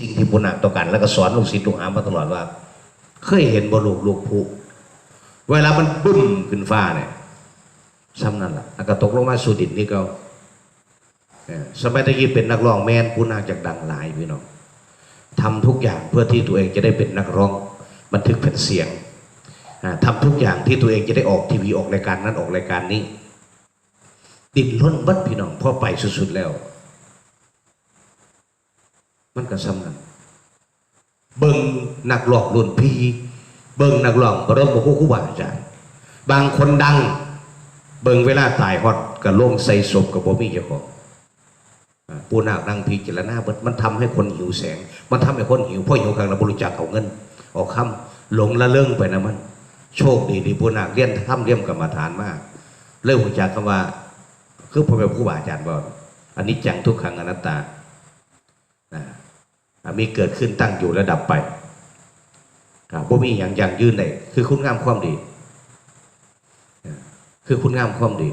สิ่งที่บุญหนักต่อกัน แล้วก็สอนลูกศิษย์ลูกหามาตลอดว่า เคยเห็นบลูกลูกผู้เวลามันบึ้มขึ้นฟ้าเนี่ยซ้ำนั่นแหละแล้วก็ตกลงมาสู่ดินนี่ก็สมัยตะกี้เป็นนักร้องแมนผู้นาจากดังหลายพี่น้องทำทุกอย่างเพื่อที่ตัวเองจะได้เป็นนักร้อง บันทึกแผ่นเสียงอ่าทำทุกอย่างที่ตัวเองจะได้ออกทีวีออกรายการนั้นออกรายการนี้ดินล้นบัดพี่น้องพอไปสุดๆแล้ว มันก็ซ้ำกันเบิ่งนักร้องรุ่นพี่ เบิ่งนักร้องบรมครูครูบาอาจารย์บางคนดัง เบิ่งเวลาตายฮอดก็ลงใส่ศพกับบ่มีเจ้าของปูนาคนั่งพิจารณาเบิดมันทำให้คนหิวแสง มันทำให้คนหิวเพราะหิวครั้งเราบริจาคเอาเงินเอาคำหลงละเลิงไปนะมัน โชคดีที่ปูนาคเรียนทำเรียมกรรมฐานมาก เริ่มรู้จักคำว่า คือพ่อแม่ครูบาอาจารย์บอกอันนี้จังทุกขังอนัตตา มีเกิดขึ้นตั้งอยู่ระดับไปครับบ่มีอย่างอย่างยืนได้คือคุณงามความดี คือคุณงามความดี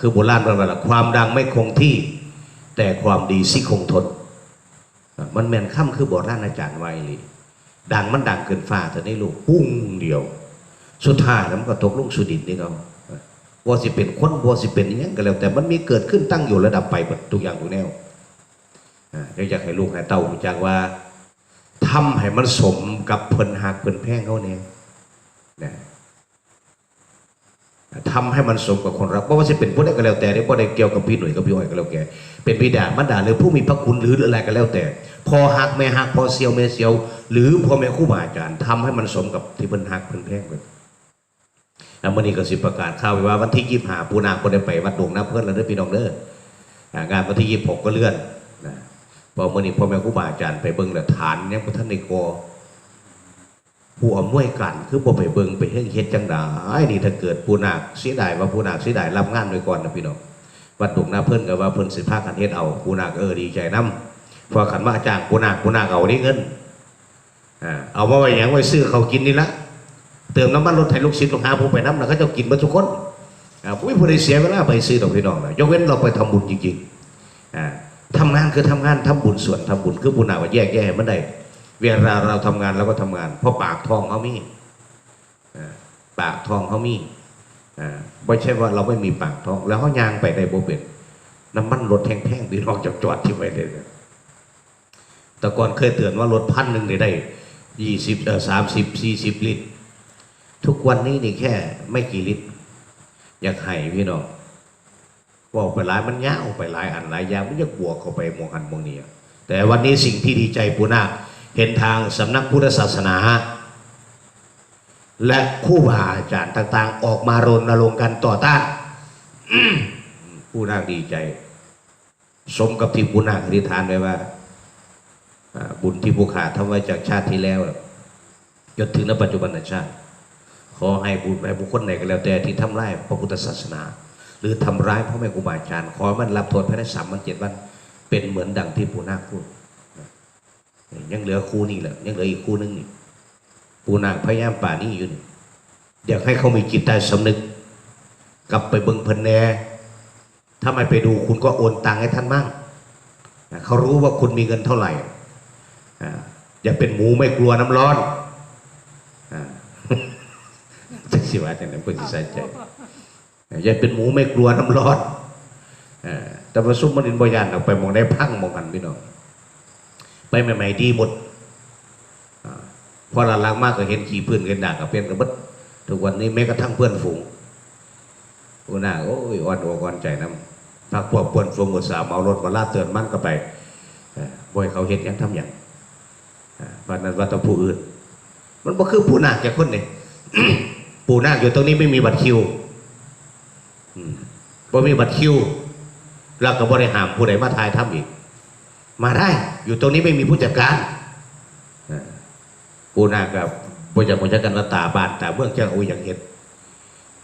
คือโบราณบอกว่าความดังไม่คงที่ แต่ความดีสิคงทนมันแมนค่ำคือโบราณอาจารย์ไวลยดังมันดังเกินฟ้าแต่ในลูกปุ้งเดียว สุดท้ายแล้วมันก็ตกลงสู่ดินนี่เขาว่าสิเป็นคนว่าสิเป็นอหยังก็แล้ว แต่มันมีเกิดขึ้นตั้งอยู่ระดับไปหมดทุกอย่างทุกแนวอ่า เดี๋ยวอยากให้ลูกให้เต้าจักว่าทำให้มันสมกับเพิ่นหักเพิ่นแพงเขาเนี่ยนะทำให้มันสมกับคนรักเพราะว่าจะเป็นผู้ใดก็แล้วแต่ที่ผู้ใดเกี่ยวกับพี่หน่วยกับพี่อ้อยก็แล้วแกเป็นบิดามารดาหรือผู้มีพระคุณหรืออะไรก็แล้วแต่ พอหักแม่หักพอเซียวแม่เซียว หรือพอแม่ครูบาอาจารย์ทำให้มันสมกับที่เพิ่นหักเพิ่นแพงเพิ่นแล้วมื่อนี้ก็สิประกาศข่าวไว้ว่าวันที่ยี่หาปูนาคนได้ไปวัดดวงน้ำเพื่อนแล้วเด้อพี่น้องเด้ออ่างานวันที่ยี่หกก็เลื่อนนะ เพอมื่อนี้พ่อแม่ครูบาอาจารย์ไปเบิ่งแล้วฐานยังพระท่านในกอผู้อำนวยการคือบ่ไปเบิ่งไปเฮ็ดเฮ็ดจังไดนี่ถ้าเกิดปูนาคเสียดายว่าปูนาคเสียดายรับงานไว้ก่อนนะพี่น้องวัดดงน้ำเพิ่นก็ว่าเพิ่นสิพากันเฮ็ดเอาปูนาคเออดีใจนํพอขันมาจ้างปูนาคปูนาคเอาได้เงินเอามาไว้หยังไว้ซื้อเขากินนี่ละเติมน้ำมันรถไถลูกศิษย์ลูกหาผู้ไปน้ำนะเขาจะกินมาทุกคนอ่าผู้ไม่ผู้ใดเสียเวลาไปซื้อดอกพี่น้องนะยกเว้นเราไปทำบุญจริงๆ อ่าทำงานคือทำงานทำบุญส่วนทำบุญคือบุญหนาว่าแยกแยะมันได้เวลาเราทำงานเราก็ทำงาน เพราะปากทองเขามีปากทองเขามีไม่ใช่ว่าเราไม่มีปากทอง แล้วเขายางไปได้บ่เป็นน้ำมันรถแพงๆพี่น้องจากจอดที่ไว้เลยเนี่ยแต่ก่อนเคยเตือนว่ารถพันหนึ่งได้ยี่สิบเออสามสิบสี่สิบลิตร ทุกวันนี้นี่แค่ไม่กี่ลิตร อยากให้พี่น้อง บอกไปหลายมันยาวไปหลายอันหลายอย่างมันจะบวกเข้าไปมองหันมองนี้แต่วันนี้สิ่งที่ดีใจปูนาเห็นทางสำนักพุทธศาสนา และคู่บาอาจารย์ต่าง ๆ ออกมารณรงค์กันต่อต้านอืมปูนาคดีใจ สมกับที่ปูนาคอธิษฐานไว้ว่า บุญที่ภูขาทำไว้จากชาติที่แล้วจนถึงณปัจจุบันชาติ ขอให้บุญให้บุคคลไหนก็แล้วแต่ที่ทำร้ายพระพุทธศาสนา หรือทำร้ายพ่อแม่ครูบาอาจารย์ ขอให้มันรับโทษภายในสามวันเจ็ดวัน เป็นเหมือนดังที่ปู่นาคพูดยังเหลือครูนี่แหละยังเหลืออีกครูนึงนี่ปู่นาคพยายามป่านี้อยู่นี่อยากให้เขามีจิตใต้สำนึก กลับไปเบิ่งเพิ่นแน่ถ้าไม่ไปดูคุณก็โอนตังให้ท่านมั่งเขารู้ว่าคุณมีเงินเท่าไหร่อย่าเป็นหมูไม่กลัวน้ำร้อนจักสิว่าจังนั้นเพิ่นสิใส่ใจ ย่าเป็นหมูไม่กลัวน้ำร้อนอแต่ว่าซุปมันอินบอยานออกไปมองได้พังมองกันพี่น้องไปใหม่ๆดีหมดพอหลังๆมากก็เห็นขี่พื้นกันด่างกับเพี้ยนกับบัดทุกวันนี้แม้กระทั่งเพื่อนฝูงกูน่าโอ้ยอ่อนอกอ่อนใจน้ำพักพวกเพื่อนฝูงอุตส่าห์เมารถมาลาดเตือนมันก็ไปบ่อยเขาเห็นยังทำอย่างอ่าวันนั้นว่าต้องผู้อื่น มันบ่คือผู้นาคแก่คนนี่ปู่นาคอยู่ตรงนี้ไม่มีบัตรคิว บ่มีบัตรคิว แล้วก็บริหารผู้ใดมาทายทำอีก มาได้ อยู่ตรงนี้ไม่มีผู้จัดการอ่าปู่นาคกับบริจาคบริจาคกันละตาบานตาเบื้องเจ้าอุ้ยอย่างเห็น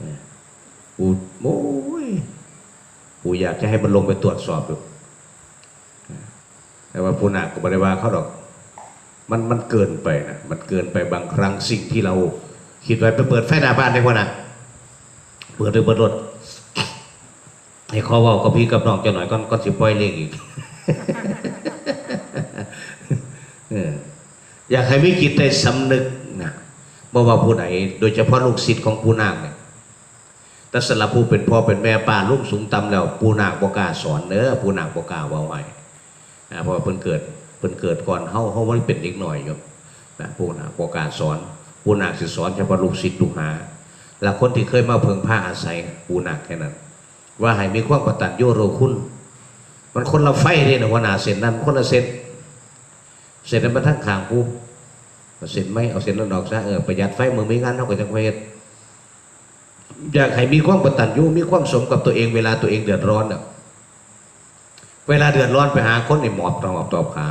อ่าปู่โอ้ยปูอยากจะให้มันลงไปตรวจสอบดูแต่ว่าปูนาคก็บริวาเขาดอก มันมันเกินไปนะมันเกินไปบางครั้งสิ่งที่เราคิดไว้ไปเปิดไฟหน้าบ้านได้พอนะเปิดหรือเปิดรถ ให้ขอว่ากับพี่กับน้องเจ้าหน่อยก่อนก่อนสิปล่อยเลขอีกอยากให้มีจิตใจสำนึกนะบ่ว่าผู้ใดโดยเฉพาะลูกศิษย์ของผู้นางเนี่ยแต่สำหรับผู้เป็นพ่อเป็นแม่ป้าลูกสูงต่ำแล้วผู้นางบ่กล้าสอนเด้อผู้นางบ่กล้าว้าไว้นะเพราะว่าเพิ่นเกิดเพิ่นเกิดก่อนเฮาเฮาบ่ได้เป็นเด็กน้อยอยู่นะผู้นางบ่กล้าสอนผู้นางสิสอนเฉพาะลูกศิษย์ลูกหา และคนที่เคยมาเพิ่งผ้าอาศัยผู้นางแค่นั้น ว่าให้มีความกตัญญูรู้คุณ มันคนละไฟเลยนะว่านาเส้นนั้น คนละเส้นเส้นนั้นมาทั้งขางปุ๊บเส้นไม่เอาเส้นนั้นออกซะเออประหยัดไฟมือมีงานเท่ากับจังเวทอยากให้มีความกตัญญูมีความสมกับตัวเองเวลาตัวเองเดือดร้อนเน่ะเวลาเดือดร้อนไปหาคนในหมอบตองหมอบตอบขา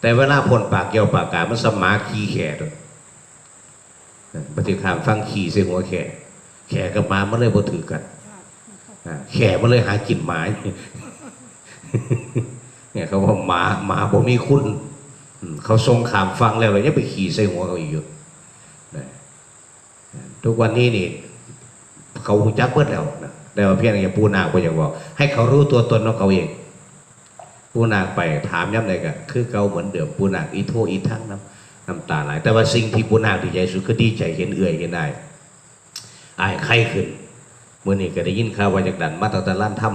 แต่เวลาพ่นปากเกี่ยวปากกามันสมาขี้แข่ด้วยปฏิขามฟังขี่ใส่หัวแข่แข่กับมามันเลยบ่ถือกัน แขกมันเลยหากินหมาเนี่ยเขาบอกหมาหมาบ่มีคุณเขาทรงขามฟังแล้วเลยยังไปขี่ใส่หัวเขาอีกอยู่นะทุกวันนี้นี่ เขาหูจักเบิดแล้วนะแต่ว่าเพียงอย่างปูนาก็ยังบอก ให้เขารู้ตัวตนของเขาเอง ปูนาไปถามย้ำเลยก็คือเขาเหมือนเดิมปูนาอีโทอีทั้งน้ำน้ำตาไหลแต่ว่าสิ่งที่ปูนาดีใจสุดคือดีใจเห็นเอื่อยเห็นได้อายไข้ขึ้น มื่อนี้ก็ได้ยินข่าวว่าจากดันมาตั้งแต่ล้านถ้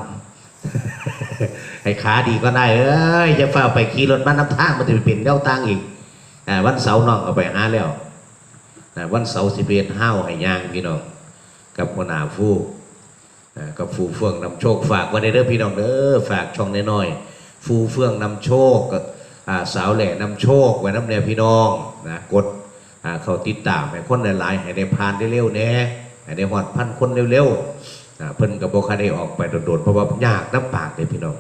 ำให้ขาดีก็ได้เอ้ยจะฝ้าไปขี่รถมานน้ำทางมันจะไปเป็นเลี้ยวตังอีกอวันเสาร์น้องก็ไปหาแล้ววันเสาร์สิเปนห้าวให้ย่างพี่น้อง กับหัวหน้าฟูกับฟูเฟื่องนำโชคฝากไว้ในเด้อพี่น้องเด้อฝากช่องน้อยๆฟูเฟื่องนำโชคกับสาวแหล่นำโชคไว้น้ำแนวพี่น้องนะกดเขาติดตามให้คนหลายๆให้ได้ผ่านได้เร็วแน่ ให้ได้หอดพันคนเร็วๆอ่าเพิ่นกับโบคาได้ออกไปโดดๆเพราะว่ายากน้ำปากเลยพี่น้อง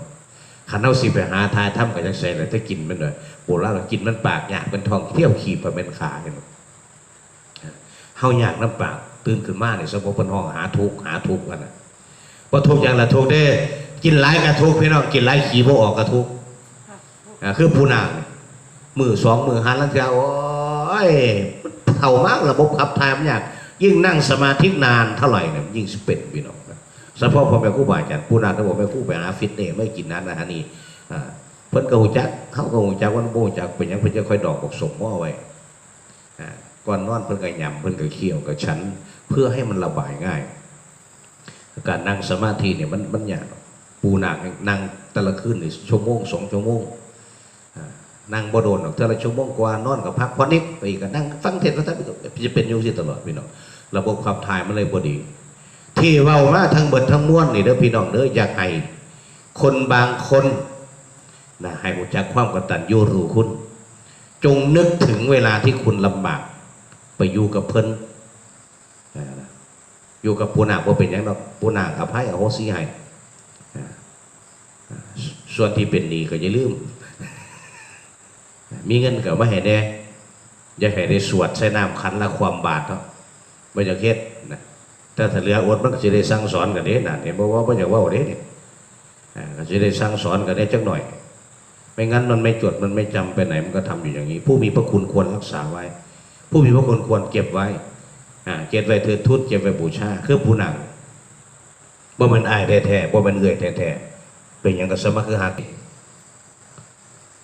ขันเอาสิไปหาทายถ้ำกับจังไสเลยถ้ากินมันหน่อยโบราณเรากินมันปากยากเป็นทองเที่ยวขี่ไปเป็นขาเนี่ยเฮายากน้ำปากตื่นขึ้นมาเนี่ยสมบูรณ์ห้องหาทุกข์หาทุกข์กันนะพอทุกข์อย่างละทุกข์ได้กินหลายกระทุกข์พี่น้องกินหลายขี่โบออกกระทุกข์อ่าคือผู้นางเนี่ยมือสองมือหันแล้วจะโอ้ยเท่ามากระบบขับถ่ายมันยาก ยิ่งนั่งสมาธินานเท่าไหร่เนี่ยยิ่งสเปนพี่น้องนะเฉพาะพอแม่ครู่บาอาจารย์ผู้นานก็บอกแม่ครู่ไปหาฟิตเนสไม่กินนั้นนะฮะนี่เพิ่นก็หูจักเขาก็หูจักว่าโบจักเป็นยังเพิ่นจะค่อยดอกบอกสมว่าไว้ก่อนนอนเพิ่นก็ยำเพิ่นก็เคี่ยวกับฉัน เพื่อให้มันระบายง่าย การนั่งสมาธิเนี่ยมันมันยากปูนางนั่งแต่ละคืนนี่ชั่วโมงสองชั่วโมง นั่งบ่โดนหรอกแต่ละชั่วโมงกว่านอนกับพักพอนิดไปอีกก็นั่งฟังเทศน์ฟังธรรมจะเป็นอยู่สิตลอดพี่น้องระบบขับถ่ายมันเลยพอดี ที่เว้ามาทั้งเบิดทั้งม้วนนี่เด้อพี่น้องเด้ออยากให้คนบางคนนะให้รู้จักความกตัญญูรู้คุณ จงนึกถึงเวลาที่คุณลำบาก ไปอยู่กับเพิ่นอยู่กับปูนางว่าเป็นอย่างดอกปูนางอภัยอโหสิให้อ่ส่วนที่เป็นนี้ก็อย่าลืม มีเงินก็มาให้แน่อย่าให้ได้สวดใส่น้ำขันละความบาดเนาะไม่อยากเฮ็ดนะถ้าเหลืออดมันก็จะได้สั่งสอนกันเด้นะเห็นบอกว่าไม่อยากว่าเด้เนี่ยอาก็จะได้สั่งสอนกันได้จักหน่อย ไม่งั้นมันไม่จดมันไม่จำไปไหนมันก็ทำอยู่อย่างนี้ ผู้มีพระคุณควรรักษาไว้ ผู้มีพระคุณควรเก็บไว้เก็บไว้เถิดทุนเก็บไว้บูชาคือผู้หนังบ่แมันอายแท้ๆบ่แมันเอื่อยแท้ๆเป็นอย่างกับสมัครคือหัก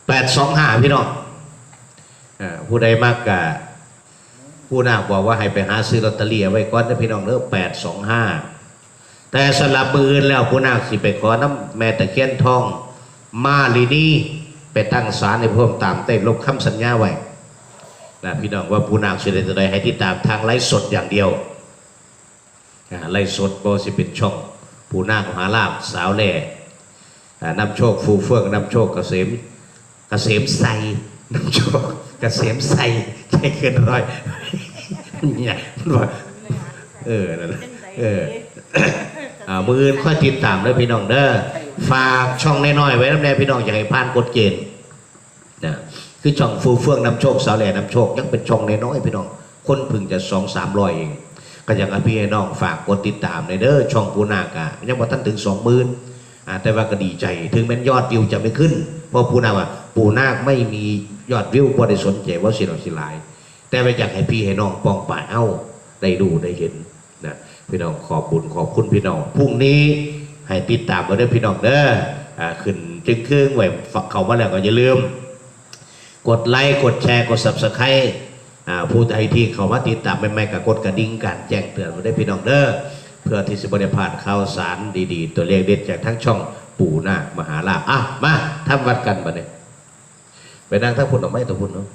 แปดสองห้าพี่น้อง อ่าผู้ใดมากกะผู้นาคบอกว่าให้ไปหาซื้อลอตเตอรี่ไว้ก่อนนะพี่น้องเด้อแปดสองห้าแต่สลับมือนแล้วผู้นาคสิไปขอน้ำแม่ตะเคียนทองมาลีนีไปตั้งศาลในเพิ่มตามเต้ลบคำสัญญาไว้นะพี่น้องว่าผู้นาคสิได้จะได้ให้ติดตามทางไลฟ์สดอย่างเดียวไลฟ์สดบสิเป็นช่องผู้นาคมหาลาภสาวแหล่อ่านำโชคฟูเฟื่องนำโชคเกษมเกษมใสน้ำโชค เกษมใสใช่เกินร้อยเนี่ยมันว่าเออนั่นแหละเอออ่ามืออื่นค่อยติดตามเด้อพี่น้องเด้อฝากช่องน้อยๆไว้น้ำแน่พี่น้องอย่าให้พลาดกฎเกณฑ์นะคือช่องฟูเฟื่องนำโชคสาวแหล่นำโชคยังเป็นช่องน้อยๆพี่น้อง คนเพึ่งจะสองสามร้อยเองก็อยากให้พี่ให้น้องฝากกดติดตามในเด้อช่องปูนากะยังบ่ทันถึงสองหมื่นอ่า แต่ว่าก็ดีใจ ถึงแม้นยอดวิวจะไม่ขึ้น เพราะปูนาว่าปูนาคไม่มียอดวิวบ่ได้สนใจว่าสิเราสิหลาย แต่ไปอยากให้พี่ให้น้องปองป่าเอ้าได้ดูได้เห็นนะพี่น้องขอบบุญขอบคุณพี่น้องพรุ่งนี้ให้ติดตามมาด้วยพี่น้องเด้ออขึ้นจึงเครื่องไว้ฝักเขามาแล้วก็อย่าลืม กดไลค์กดแชร์กด subscribe ผู้ใดที่เขามาติดตามใหม่ๆกับกดกระดิ่งการแจ้งเตือนมาได้พี่น้องเด้อ เพื่อที่จะบริพานข่าวสารดีๆ ตัวเลขเด็ดจากทั้งช่องปู่นาคมหาลาภอะมาทำวัดกันบัดนี้ไปนั่งทั้งพุ่นเอาไม่ทั้งพุ่นเนาะ